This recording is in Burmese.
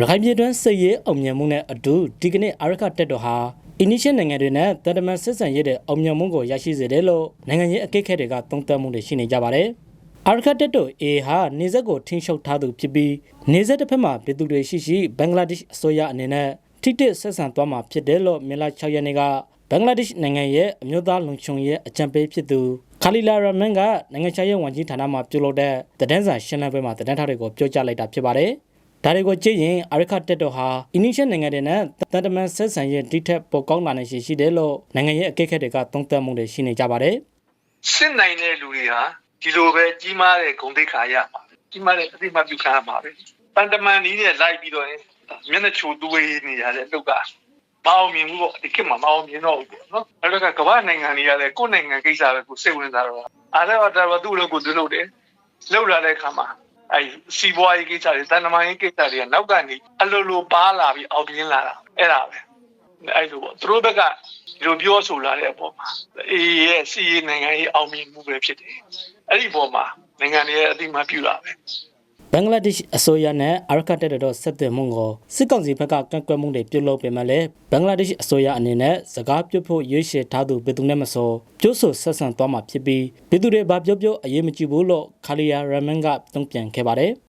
ရခိုင်ပြည်တွင်းစစ်ရေးအောင်မြင်မှုနဲ့အတူဒီကနေ့အာရခတက်တော်ဟာအင်းနီရှင်းနိုင်ငံတွေနဲ့တန်တမန်ဆက်ဆံရေးတဲ့အောင်မြင်မှုကိုရရှိစေတယ်လို့နိုင်ငံရေးအကဲခတ်တွေကသုံးသပ်မှုတွေရှိနေကြပါတယ်။အာရခတက်တော်အေဟာနေဆက်ကိုထိန်းချုပ်ထားသူဖြစ်ပြီးနေဆက်တစ်ဖက်မှာပြည်သူတွေရှိရှိဘင်္ဂလားဒေ့ရှ်အစိုးရအနေနဲ့ထိတစ်ဆက်ဆံသွားမှာဖြစ်တယ်လို့မြန်မာ6ရက်နေ့ကဘင်္ဂလားဒေ့ရှ်နိုင်ငံရဲ့အမျိုးသားလုံခြုံရေးအကြံပေးဖြစ်သူခါလီလာရမန်ကနိုင်ငံခြားရေးဝန်ကြီးဌာနမှပြုလုပ်တဲ့တည်တန်းစာရှင်းလင်းပွဲမှာတည်တန်းထားတွေကိုပြောကြားလိုက်တာဖြစ်ပါတယ်။ ဒါတွေကိုကြည့်ရင်အာရခတက်တော်ဟာအင်းနီရှင်းနိုင်ငံတွေနဲ့တန်တမန်ဆက်ဆံရေးတိထက်ပိုကောင်းလာနိုင်ရှိရှိတယ်လို့နိုင်ငံရေးအကဲခတ်တွေကသုံးသပ်မှုတွေရှိနေကြပါတယ်စစ်နိုင်တဲ့လူတွေဟာဒီလိုပဲကြီးမားတဲ့ဂုဏ်သိက္ခာရမှာပဲကြီးမားတဲ့အသိမှတ်ပြုခံရမှာပဲတန်တမန်ကြီးနဲ့လိုက်ပြီးတော့ရင်မျက်နှာချိုသွေးနေရတဲ့လောက်ကမအောင်မြင်ဘူးပေါ့ဒီခေတ်မှာမအောင်မြင်တော့ဘူးပေါ့နော်အဲ့တော့ကကမ္ဘာနိုင်ငံတွေကလည်းကိုယ့်နိုင်ငံကိစ္စပဲကိုစိတ်ဝင်စားတော့အားလည်းတော့သူ့လိုကိုသူလုပ်တယ်လုပ်လာတဲ့အခါမှာ အဲစီးပွားရေးကိစ္စတွေတန်တမန်ရေးကိစ္စတွေကနောက်ကနေအလိုလိုပါလာပြီးအောင်ပြင်းလာတာအဲ့ဒါပဲအဲ့လိုပေါ့သူတို့ဘက်ကဒီလိုပြောဆိုလာတဲ့အပေါ်မှာအေးရဲ့စီးရေးနိုင်ငံရေးအောင်မြင်မှုပဲဖြစ်တယ်အဲ့ဒီပေါ်မှာနိုင်ငံတွေရဲ့အတိအမှပြုတာပဲ။ ဘင်္ဂလားဒေ့ရှ်အစိုးရနဲ့အာရခတက်တော်ဆက်သွယ်မှုကိုစစ်ကောင်စီဘက်ကကန့်ကွက်မှုတွေပြုလုပ်ပေမဲ့လည်းဘင်္ဂလားဒေ့ရှ်အစိုးရအနေနဲ့စကားပြောဖို့ရွေးချယ်ထားသူဘယ်သူနဲ့မဆိုကျိုးဆိုဆက်ဆံသွားမှာဖြစ်ပြီးပြည်သူတွေဘာပြောပြောအရေးမကြီးဘူးလို့ခါလီယာရမန်ကတုံ့ပြန်ခဲ့ပါတယ်။